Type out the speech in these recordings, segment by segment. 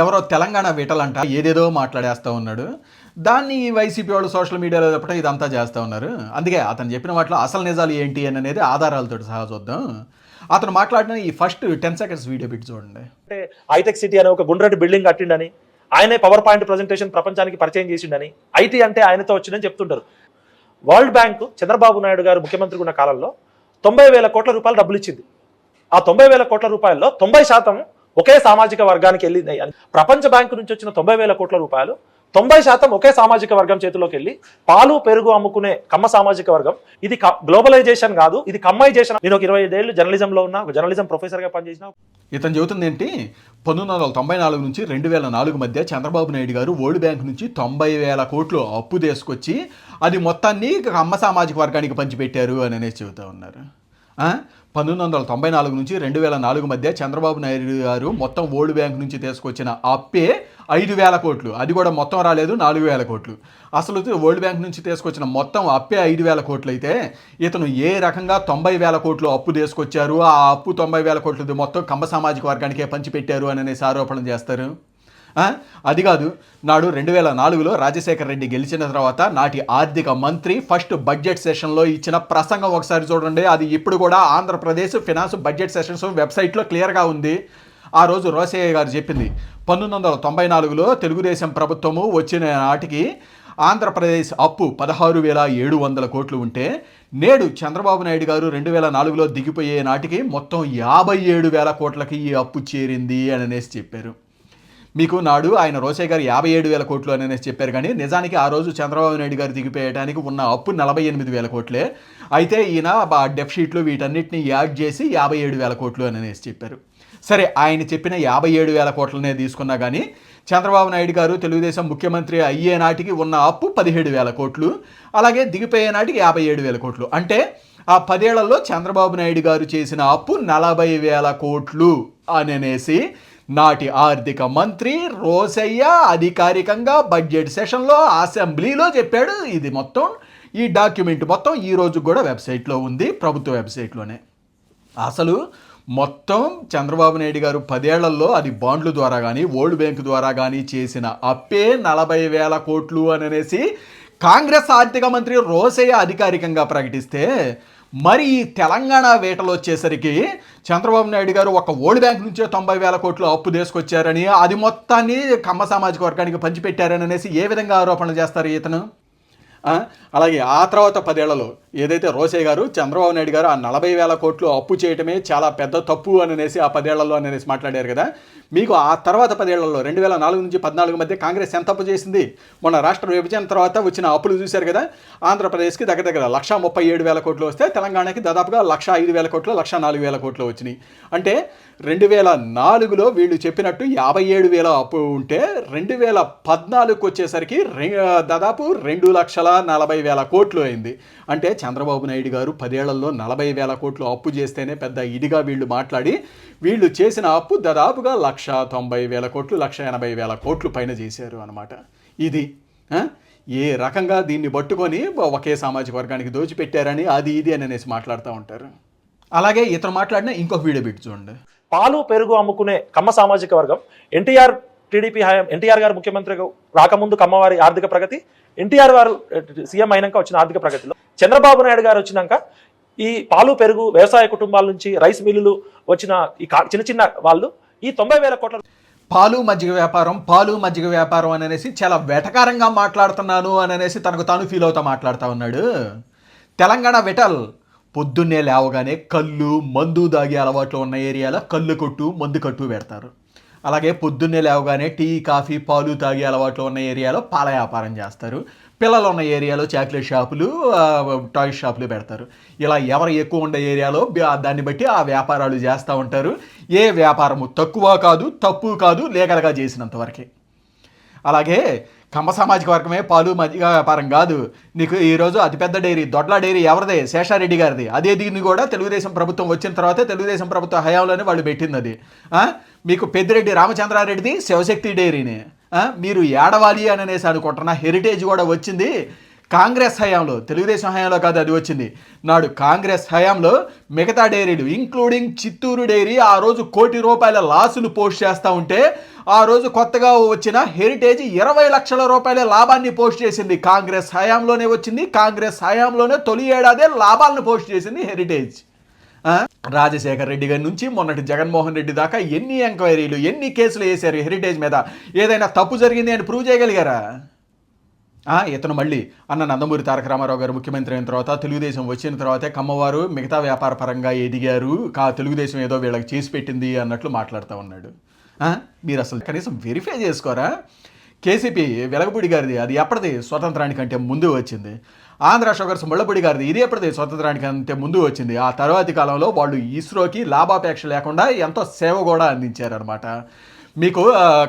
ఎవరో తెలంగాణ విటలంట ఏదేదో మాట్లాడేస్తూ ఉన్నాడు. దాన్ని ఈ వైసీపీ వాళ్ళు సోషల్ మీడియాలో చెప్పడం ఇదంతా చేస్తూ ఉన్నారు. అందుకే అతను చెప్పిన వాటిలో అసలు నిజాలు ఏంటి అని అనేది ఆధారాలతో సహా చూద్దాం. అతను మాట్లాడిన ఈ ఫస్ట్ టెన్ సెకండ్స్ వీడియో పెట్టి చూడండి. అంటే హైటెక్ సిటీ అనే ఒక గుండ్రటి బిల్డింగ్ కట్టిండని ఆయనే పవర్ పాయింట్ ప్రజెంటేషన్ ప్రపంచానికి పరిచయం చేసిండని ఐటీ అంటే ఆయనతో వచ్చిందని చెప్తుంటారు. వరల్డ్ బ్యాంక్ చంద్రబాబు నాయుడు గారు ముఖ్యమంత్రి ఉన్న కాలంలో తొంభై వేల కోట్ల రూపాయలు డబ్బులు ఇచ్చింది. ఆ తొంభై వేల కోట్ల రూపాయల్లో తొంభై శాతం ఒకే సామాజిక వర్గానికి వెళ్ళింది అని ప్రపంచ బ్యాంకు నుంచి వచ్చిన తొంభై వేల కోట్ల రూపాయలు తొంభై శాతం ఒకే సామాజిక వర్గం చేతిలోకి వెళ్ళి పాలు పెరుగు అమ్ముకునే కమ్మ సామాజిక వర్గం. ఇది గ్లోబలైజేషన్ కాదు ఇది కమ్మైజేషన్. నేను ఒక ఇరవై ఐదేళ్ళు జర్నలిజంలో ఉన్న ఒక జర్నలిజం ప్రొఫెసర్గా పనిచేసిన ఇతను చెబుతుంది ఏంటి? పంతొమ్మిది వందల తొంభై నాలుగు నుంచి రెండు వేల నాలుగు మధ్య చంద్రబాబు నాయుడు గారు వరల్డ్ బ్యాంక్ నుంచి తొంభై వేల కోట్లు అప్పు తీసుకొచ్చి అది మొత్తాన్ని అమ్మ సామాజిక వర్గానికి పంచిపెట్టారు అని అనేసి చెబుతూ ఉన్నారు. పంతొమ్మిది వందల తొంభై నాలుగు నుంచి రెండు వేల నాలుగు మధ్య చంద్రబాబు నాయుడు గారు మొత్తం ఓల్డ్ బ్యాంక్ నుంచి తీసుకొచ్చిన అప్పే ఐదు వేల కోట్లు. అది కూడా మొత్తం రాలేదు నాలుగు వేల కోట్లు. అసలు వరల్డ్ బ్యాంక్ నుంచి తీసుకొచ్చిన మొత్తం అప్పే ఐదు వేల కోట్లు అయితే ఇతను ఏ రకంగా తొంభై వేల కోట్లు అప్పు తీసుకొచ్చారు? ఆ అప్పు తొంభై వేల కోట్లు మొత్తం కంబ సామాజిక వర్గానికే పంచిపెట్టారు అని అనేసి ఆరోపణలు చేస్తారు. అది కాదు. నాడు రెండు వేల నాలుగులో రాజశేఖర రెడ్డి గెలిచిన తర్వాత నాటి ఆర్థిక మంత్రి ఫస్ట్ బడ్జెట్ సెషన్లో ఇచ్చిన ప్రసంగం ఒకసారి చూడండి. అది ఇప్పుడు కూడా ఆంధ్రప్రదేశ్ ఫినాన్స్ బడ్జెట్ సెషన్స్ వెబ్సైట్లో క్లియర్గా ఉంది. ఆ రోజు రోసయ్య గారు చెప్పింది పంతొమ్మిది వందల తొంభై నాలుగులో తెలుగుదేశం ప్రభుత్వము వచ్చిన నాటికి ఆంధ్రప్రదేశ్ అప్పు పదహారు వేల ఏడు వందల కోట్లు ఉంటే నేడు చంద్రబాబు నాయుడు గారు రెండు వేల నాలుగులో దిగిపోయే నాటికి మొత్తం యాభై ఏడు వేల కోట్లకి ఈ అప్పు చేరింది అని అనేసి చెప్పారు. మీకు నాడు ఆయన రోసే గారు యాభై ఏడు వేల కోట్లు అని అనేసి చెప్పారు కానీ నిజానికి ఆ రోజు చంద్రబాబు నాయుడు గారు దిగిపోయడానికి ఉన్న అప్పు నలభై ఎనిమిది వేల కోట్లే. అయితే ఈయన ఆ డెఫ్ షీట్లు వీటన్నిటిని యాడ్ చేసి యాభై ఏడు వేల కోట్లు అని అనేసి చెప్పారు. సరే ఆయన చెప్పిన యాభై ఏడు వేల కోట్లనే తీసుకున్నా కానీ చంద్రబాబు నాయుడు గారు తెలుగుదేశం ముఖ్యమంత్రి అయ్యే నాటికి ఉన్న అప్పు పదిహేడు వేల కోట్లు అలాగే దిగిపోయే నాటికి యాభై ఏడు వేల కోట్లు. అంటే ఆ పదేళ్ళలో చంద్రబాబు నాయుడు గారు చేసిన అప్పు నలభై వేల కోట్లు అని అనేసి నాటి ఆర్థిక మంత్రి రోసయ్య అధికారికంగా బడ్జెట్ సెషన్లో అసెంబ్లీలో చెప్పాడు. ఇది మొత్తం ఈ డాక్యుమెంట్ మొత్తం ఈ కూడా వెబ్సైట్లో ఉంది ప్రభుత్వ వెబ్సైట్లోనే. అసలు మొత్తం చంద్రబాబు నాయుడు గారు పదేళ్ళలో అది బాండ్ల ద్వారా కానీ ఓల్డ్ బ్యాంక్ ద్వారా కానీ చేసిన అప్పే నలభై వేల కోట్లు అని అనేసి కాంగ్రెస్ ఆర్థిక మంత్రి రోసయ్య అధికారికంగా ప్రకటిస్తే మరి ఈ తెలంగాణ వేటలు వచ్చేసరికి చంద్రబాబు నాయుడు గారు ఒక ఓల్డ్ బ్యాంక్ నుంచే తొంభై వేల కోట్లు అప్పు తీసుకొచ్చారని అది మొత్తాన్ని కమ్మ సామాజిక వర్గానికి పంచిపెట్టారని అనేసి ఏ విధంగా ఆరోపణలు చేస్తారు ఇతను? అలాగే ఆ తర్వాత పదేళ్ళలో ఏదైతే రోసే గారు చంద్రబాబు నాయుడు గారు ఆ నలభై వేల కోట్లు అప్పు చేయటమే చాలా పెద్ద తప్పు అని అనేసి ఆ పదేళ్ళలో అని అనేసి మాట్లాడారు కదా. మీకు ఆ తర్వాత పదేళ్ళలో రెండు వేల నాలుగు నుంచి పద్నాలుగు మధ్య కాంగ్రెస్ ఎంత అప్పు చేసింది? మొన్న రాష్ట్ర విభజన తర్వాత వచ్చిన అప్పులు చూశారు కదా. ఆంధ్రప్రదేశ్కి దగ్గర దగ్గర లక్ష ముప్పై ఏడు వేల కోట్లు వస్తే తెలంగాణకి దాదాపుగా లక్ష ఐదు వేల కోట్లు లక్ష నాలుగు వేల కోట్లు వచ్చినాయి. అంటే రెండు వేల నాలుగులో వీళ్ళు చెప్పినట్టు యాభై ఏడు వేల అప్పు ఉంటే రెండు వేల పద్నాలుగుకి వచ్చేసరికి రె- దాదాపు రెండు లక్షల నలభై వేల కోట్లు అయింది. అంటే చంద్రబాబు నాయుడు గారు పదేళ్ళలో నలభై వేల కోట్లు అప్పు చేస్తేనే పెద్ద ఇదిగా వీళ్ళు మాట్లాడి వీళ్ళు చేసిన అప్పు దాదాపుగా లక్ష తొంభై వేల కోట్లు లక్ష ఎనభై వేల కోట్లు పైన చేశారు అనమాట ఇది ఏ రకంగా దీన్ని పట్టుకొని ఒకే సామాజిక వర్గానికి దోచిపెట్టారని అది ఇది అని అనేసి మాట్లాడుతూ ఉంటారు. అలాగే ఇతను మాట్లాడిన ఇంకొక వీడియో పెట్టి చూడండి. పాలు పెరుగు అమ్ముకునే కమ్మ సామాజిక వర్గం ఎన్టీఆర్ టీడీపీ హయాం ఎన్టీఆర్ గారు ముఖ్యమంత్రిగా రాకముందు కమ్మవారి ఆర్థిక ప్రగతి ఎన్టీఆర్ వారు సీఎం అయినాక వచ్చిన ఆర్థిక ప్రగతిలో. చంద్రబాబు నాయుడు గారు వచ్చినాక ఈ పాలు పెరుగు వ్యవసాయ కుటుంబాల నుంచి రైస్ మిల్లులు వచ్చిన ఈ కా- చిన్న చిన్న వాళ్ళు ఈ తొంభై వేల కోట్ల పాలు మజ్జిగ వ్యాపారం పాలు మజ్జిగ వ్యాపారం అని అనేసి చాలా వెటకారంగా మాట్లాడుతున్నాను అని అనేసి తనకు తాను ఫీల్ అవుతా మాట్లాడుతూ ఉన్నాడు. తెలంగాణ విటల్ పొద్దున్నే లేవగానే కళ్ళు మందు దాగే అలవాట్లు ఉన్న ఏరియాలో కళ్ళు కొట్టు మందు కట్టు పెడతారు. అలాగే పొద్దున్నే లేవగానే టీ కాఫీ పాలు తాగే అలవాట్లు ఉన్న ఏరియాలో పాల వ్యాపారం చేస్తారు. పిల్లలు ఉన్న ఏరియాలో చాక్లెట్ షాపులు టాయ్ షాపులు పెడతారు. ఇలా ఎవరు ఎక్కువ ఉండే ఏరియాలో దాన్ని బట్టి ఆ వ్యాపారాలు చేస్తూ ఉంటారు. ఏ వ్యాపారము తక్కువ కాదు తప్పు కాదు లీగల్గా చేసినంత వరకే. అలాగే కమ్మ సామాజిక వర్గమే పాలు మజ్జిగ వ్యాపారం కాదు. నీకు ఈరోజు అతిపెద్ద డైరీ దొడ్ల డైరీ ఎవరిదే? శేషారెడ్డి గారిది. అదే దీన్ని కూడా తెలుగుదేశం ప్రభుత్వం వచ్చిన తర్వాత తెలుగుదేశం ప్రభుత్వ హయాంలోనే వాళ్ళు పెట్టింది అది. మీకు పెద్దిరెడ్డి రామచంద్రారెడ్డిది శివశక్తి డైరీని. మీరు ఏడవాలి అని అనేసి అనుకుంటున్న హెరిటేజ్ కూడా వచ్చింది. కాంగ్రెస్ హయాంలో తెలుగుదేశం హయాంలో కాదు అది వచ్చింది. నాడు కాంగ్రెస్ హయాంలో మిగతా డైరీలు ఇంక్లూడింగ్ చిత్తూరు డైరీ ఆ రోజు కోటి రూపాయల లాసులు పోస్ట్ చేస్తూ ఉంటే ఆ రోజు కొత్తగా వచ్చిన హెరిటేజ్ ఇరవై లక్షల రూపాయల లాభాన్ని పోస్ట్ చేసింది. కాంగ్రెస్ హయాంలోనే వచ్చింది కాంగ్రెస్ హయాంలోనే తొలి ఏడాదే లాభాలను పోస్ట్ చేసింది హెరిటేజ్. రాజశేఖర రాజశేఖర్ రెడ్డి గారి నుంచి మొన్నటి జగన్మోహన్ రెడ్డి దాకా ఎన్ని ఎంక్వైరీలు ఎన్ని కేసులు వేశారు హెరిటేజ్ మీద? ఏదైనా తప్పు జరిగింది అని ప్రూవ్ చేయగలిగారా? ఇతను మళ్ళీ అన్న నందమూరి తారక రామారావు గారు ముఖ్యమంత్రి అయిన తర్వాత తెలుగుదేశం వచ్చిన తర్వాతే కమ్మవారు మిగతా వ్యాపార పరంగా ఎదిగారు. కా తెలుగుదేశం ఏదో వీళ్ళకి చేసి పెట్టింది అన్నట్లు మాట్లాడుతూ ఉన్నాడు. మీరు అసలు కనీసం వెరిఫై చేసుకోరా? కేసీపీ వెలగపూడి గారిది అది ఎప్పటిది స్వతంత్రానికంటే ముందు వచ్చింది. ఆంధ్ర షుగర్స్ ముళ్ళపూడి గారిది ఇది ఎప్పటిది స్వతంత్రానికంటే ముందు వచ్చింది. ఆ తర్వాతి కాలంలో వాళ్ళు ఇస్రోకి లాభాపేక్ష లేకుండా ఎంతో సేవ కూడా అందించారనమాట మీకు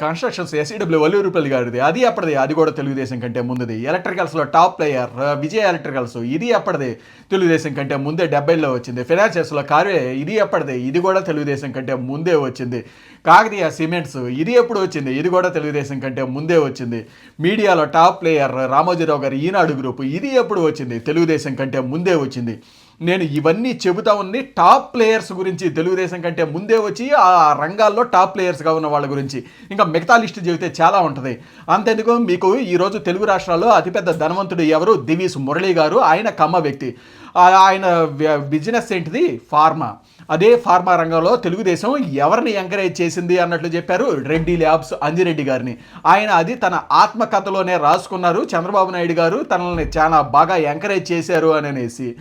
కన్స్ట్రక్షన్స్ ఎస్ఈడబ్ల్యూ వల్లూరుపల్లి గారిది అది అప్పటిది అది కూడా తెలుగుదేశం కంటే ముందుది. ఎలక్ట్రికల్స్లో టాప్ ప్లేయర్ విజయ ఎలక్ట్రికల్స్ ఇది అప్పటిది తెలుగుదేశం కంటే ముందే డెబ్బైలో వచ్చింది. ఫైనాన్షియర్స్లో కార్వే ఇది అప్పటిది ఇది కూడా తెలుగుదేశం కంటే ముందే వచ్చింది. కాకతీయ సిమెంట్స్ ఇది ఎప్పుడు వచ్చింది? ఇది కూడా తెలుగుదేశం కంటే ముందే వచ్చింది. మీడియాలో టాప్ ప్లేయర్ రామోజీరావు గారి ఈనాడు గ్రూప్ ఇది ఎప్పుడు వచ్చింది? తెలుగుదేశం కంటే ముందే వచ్చింది. నేను ఇవన్నీ చెబుతా ఉంది టాప్ ప్లేయర్స్ గురించి తెలుగుదేశం కంటే ముందే వచ్చి ఆ రంగాల్లో టాప్ ప్లేయర్స్గా ఉన్న వాళ్ళ గురించి. ఇంకా మిగతా లిస్టు చెబితే చాలా ఉంటుంది. అంతెందుకు మీకు ఈరోజు తెలుగు రాష్ట్రాల్లో అతిపెద్ద ధనవంతుడు ఎవరు? దివీస్ మురళి గారు. ఆయన కమ్మ వ్యక్తి. ఆయన బిజినెస్ ఏంటిది? ఫార్మా. అదే ఫార్మా రంగంలో తెలుగుదేశం ఎవరిని ఎంకరేజ్ చేసింది అన్నట్లు చెప్పారు రెడ్డి ల్యాబ్స్ అంజిరెడ్డి గారిని. ఆయన అది తన ఆత్మకథలోనే రాసుకున్నారు. చంద్రబాబు నాయుడు గారు తనల్ని చాలా బాగా ఎంకరేజ్ చేశారు అని అనేసి.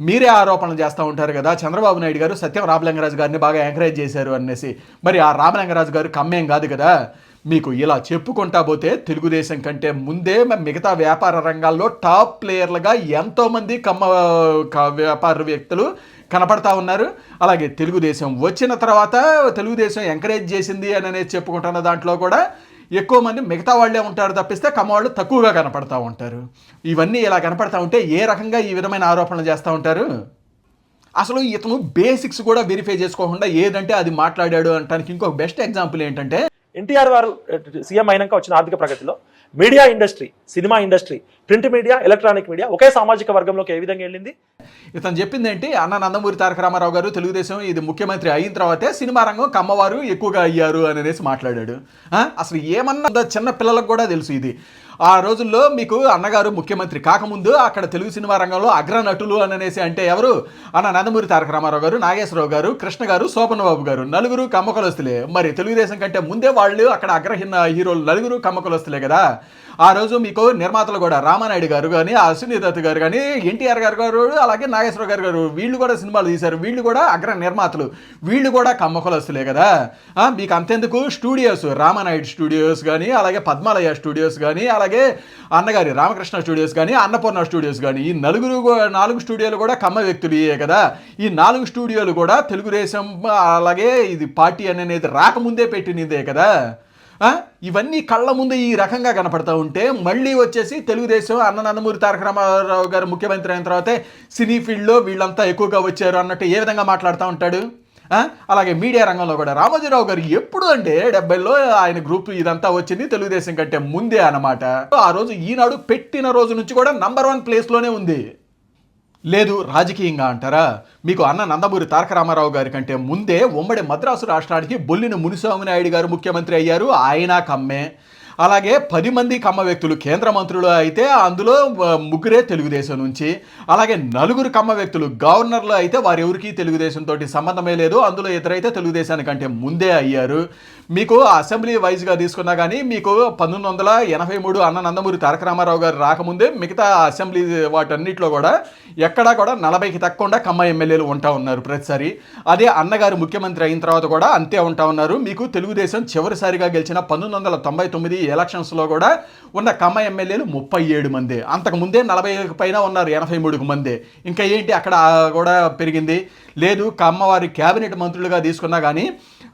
మీరే ఆరోపణలు చేస్తూ ఉంటారు కదా. చంద్రబాబు నాయుడు గారు సత్యం రామలింగరాజు గారిని బాగా ఎంకరేజ్ చేశారు అనేసి. మరి ఆ రామలింగరాజు గారు కమ్మేం కాదు కదా. మీకు ఇలా చెప్పుకుంటా పోతే తెలుగుదేశం కంటే ముందే మిగతా వ్యాపార రంగాల్లో టాప్ ప్లేయర్లుగా ఎంతోమంది కమ్మ క- వ్యాపార వ్యక్తులు కనపడతా ఉన్నారు. అలాగే తెలుగుదేశం వచ్చిన తర్వాత తెలుగుదేశం ఎంకరేజ్ చేసింది అని అనేది చెప్పుకుంటున్న దాంట్లో కూడా ఎక్కువ మంది మిగతా వాళ్ళే ఉంటారు తప్పిస్తే కమ్మవాళ్ళు తక్కువగా కనపడతా ఉంటారు. ఇవన్నీ ఇలా కనపడతా ఉంటే ఏ రకంగా ఈ విధమైన ఆరోపణలు చేస్తూ ఉంటారు? అసలు ఇతను బేసిక్స్ కూడా వెరిఫై చేసుకోకుండా ఏదంటే అది మాట్లాడాడు అంటానికి ఇంకొక బెస్ట్ ఎగ్జాంపుల్ ఏంటంటే ఎన్టీఆర్ వారు సీఎం అయినాక వచ్చిన ఆర్థిక ప్రగతిలో media industry cinema industry print media electronic media ఒకే సామాజిక వర్గంలోకి ఏ విధంగా వెళ్ళింది? ఇతను చెప్పింది ఏంటి? అన్న నందమూరి తారక రామారావు గారు తెలుగుదేశం ఇది ముఖ్యమంత్రి అయిన తర్వాతే సినిమా రంగం కమ్మవారు ఎక్కువగా అయ్యారు అని అనేసి మాట్లాడాడు. అసలు ఏమన్నా చిన్న పిల్లలకు కూడా తెలుసు ఇది. ఆ రోజుల్లో మీకు అన్నగారు ముఖ్యమంత్రి కాకముందు అక్కడ తెలుగు సినిమా రంగంలో అగ్ర నటులు అని అనేసి అంటే ఎవరు? అన్న నందమూరి తారక రామారావు గారు నాగేశ్వరరావు గారు కృష్ణ గారు శోభన్ బాబు గారు నలుగురు కమ్మకలస్తులే మరి తెలుగుదేశం కంటే ముందే వాళ్ళు అక్కడ అగ్రహీన హీరోలు నలుగురు కమ్మకలస్తులే కదా. ఆ రోజు మీకు నిర్మాతలు కూడా రామానాయుడు గారు కానీ అశ్విని దత్ గారు కానీ ఎన్టీఆర్ గారు గారు అలాగే నాగేశ్వర గారు గారు వీళ్ళు కూడా సినిమాలు తీశారు. వీళ్ళు కూడా అగ్ర నిర్మాతలు. వీళ్ళు కూడా కమ్మకులస్తులే కదా. మీకు అంతెందుకు? స్టూడియోస్ రామానాయుడు స్టూడియోస్ కానీ అలాగే పద్మాలయ స్టూడియోస్ కానీ అలాగే అన్నగారి రామకృష్ణ స్టూడియోస్ కానీ అన్నపూర్ణ స్టూడియోస్ కానీ ఈ నలుగురు నాలుగు స్టూడియోలు కూడా కమ్మ వ్యక్తులే కదా. ఈ నాలుగు స్టూడియోలు కూడా తెలుగుదేశం అలాగే ఇది పార్టీ అనేది రాకముందే పెట్టినదే కదా. ఇవన్నీ కళ్ళ ముందు ఈ రకంగా కనపడతా ఉంటే మళ్ళీ వచ్చేసి తెలుగుదేశం అన్న నందమూరి తారక రామారావు గారు ముఖ్యమంత్రి అయిన తర్వాతే సినీ ఫీల్డ్లో వీళ్ళంతా ఎక్కువగా వచ్చారు అన్నట్టు ఏ విధంగా మాట్లాడుతూ ఉంటాడు? అలాగే మీడియా రంగంలో కూడా రామోజీరావు గారు ఎప్పుడు అంటే డెబ్బైలో ఆయన గ్రూప్ ఇదంతా వచ్చింది తెలుగుదేశం కంటే ముందే అన్నమాట. ఆ రోజు ఈనాడు పెట్టిన రోజు నుంచి కూడా నంబర్ వన్ ప్లేస్లోనే ఉంది. లేదు రాజకీయంగా అంటారా? మీకు అన్న నందమూరి తారక రామారావు గారి కంటే ముందే ఉమ్మడి మద్రాసు రాష్ట్రానికి బొల్లిన మునిస్వామి నాయుడు గారు ముఖ్యమంత్రి అయ్యారు. ఆయన కమ్మే. అలాగే పది మంది కమ్మ వ్యక్తులు కేంద్ర మంత్రులు అయితే అందులో ముగ్గురే తెలుగుదేశం నుంచి. అలాగే నలుగురు కమ్మ వ్యక్తులు గవర్నర్లు అయితే వారెవరికి తెలుగుదేశం తోటి సంబంధమే లేదు. అందులో ఇతరైతే తెలుగుదేశానికంటే ముందే అయ్యారు. మీకు అసెంబ్లీ వైజ్గా తీసుకున్నా కానీ మీకు పంతొమ్మిది వందల ఎనభై మూడు అన్న నందమూరి తారక రామారావు గారు రాకముందే మిగతా అసెంబ్లీ వాటన్నిటిలో కూడా ఎక్కడా కూడా నలభైకి తక్కువ కమ్మ ఎమ్మెల్యేలు ఉంటా ఉన్నారు ప్రతిసారి. అదే అన్నగారు ముఖ్యమంత్రి అయిన తర్వాత కూడా అంతే ఉంటా ఉన్నారు. మీకు తెలుగుదేశం చివరిసారిగా గెలిచిన పంతొమ్మిది వందల తొంభై తొమ్మిది ఎలక్షన్స్లో కూడా ఉన్న కమ్మ ఎమ్మెల్యేలు ముప్పై ఏడు మంది. అంతకుముందే నలభై పైన ఉన్నారు ఎనభై మూడుకు మందే. ఇంకా ఏంటి అక్కడ కూడా పెరిగింది? లేదు కమ్మవారి క్యాబినెట్ మంత్రులుగా తీసుకున్నా కానీ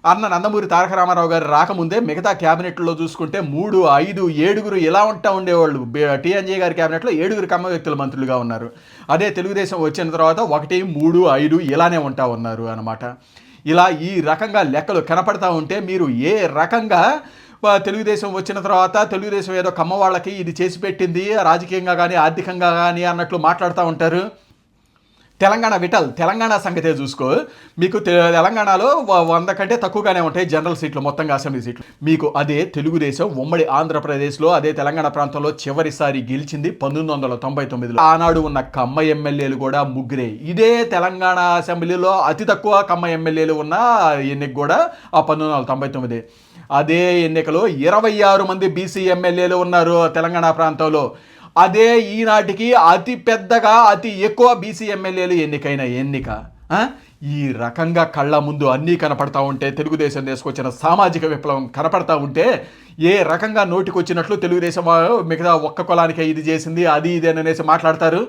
అన్న నందమూరి తారక రామారావు గారు రాకముందే మిగతా క్యాబినెట్లో చూసుకుంటే మూడు ఐదు ఏడుగురు ఇలా ఉంటా ఉండేవాళ్ళు. టీఎన్జే గారి క్యాబినెట్లో ఏడుగురు కమ్మ వ్యక్తులు మంత్రులుగా ఉన్నారు. అదే తెలుగుదేశం వచ్చిన తర్వాత ఒకటి మూడు ఐదు ఇలానే ఉంటా ఉన్నారు అన్నమాట. ఇలా ఈ రకంగా లెక్కలు కనపడతా ఉంటే మీరు ఏ రకంగా తెలుగుదేశం వచ్చిన తర్వాత తెలుగుదేశం ఏదో కమ్మ వాళ్ళకి ఇది చేసి పెట్టింది రాజకీయంగా కానీ ఆర్థికంగా కానీ అన్నట్లు మాట్లాడుతూ ఉంటారు. తెలంగాణ విటల్ తెలంగాణ సంగతే చూసుకో. మీకు తె- తెలంగాణలో వంద కంటే తక్కువగానే ఉంటాయి జనరల్ సీట్లు మొత్తంగా అసెంబ్లీ సీట్లు. మీకు అదే తెలుగుదేశం ఉమ్మడి ఆంధ్రప్రదేశ్లో అదే తెలంగాణ ప్రాంతంలో చివరిసారి గెలిచింది పంతొమ్మిది వందల తొంభై తొమ్మిదిలో. ఆనాడు ఉన్న కమ్మ ఎమ్మెల్యేలు కూడా ముగ్గురే. ఇదే తెలంగాణ అసెంబ్లీలో అతి తక్కువ కమ్మ ఎమ్మెల్యేలు ఉన్న ఎన్నిక కూడా ఆ పంతొమ్మిది వందల తొంభై తొమ్మిది. అదే ఎన్నికలో ఇరవై ఆరు మంది బీసీ ఎమ్మెల్యేలు ఉన్నారు తెలంగాణ ప్రాంతంలో. అదే ఈనాటికి అతి పెద్దగా అతి ఎక్కువ బీసీ ఎమ్మెల్యేలు ఎన్నికైన ఎన్నిక. ఈ రకంగా కళ్ళ ముందు అన్నీ కనపడతా ఉంటే తెలుగుదేశం తీసుకొచ్చిన సామాజిక విప్లవం కనపడతా ఉంటే ఏ రకంగా నోటికొచ్చినట్లు తెలుగుదేశం మిగతా ఒక్క కులానికే ఇది చేసింది అది ఇది అని అనేసి మాట్లాడతారు?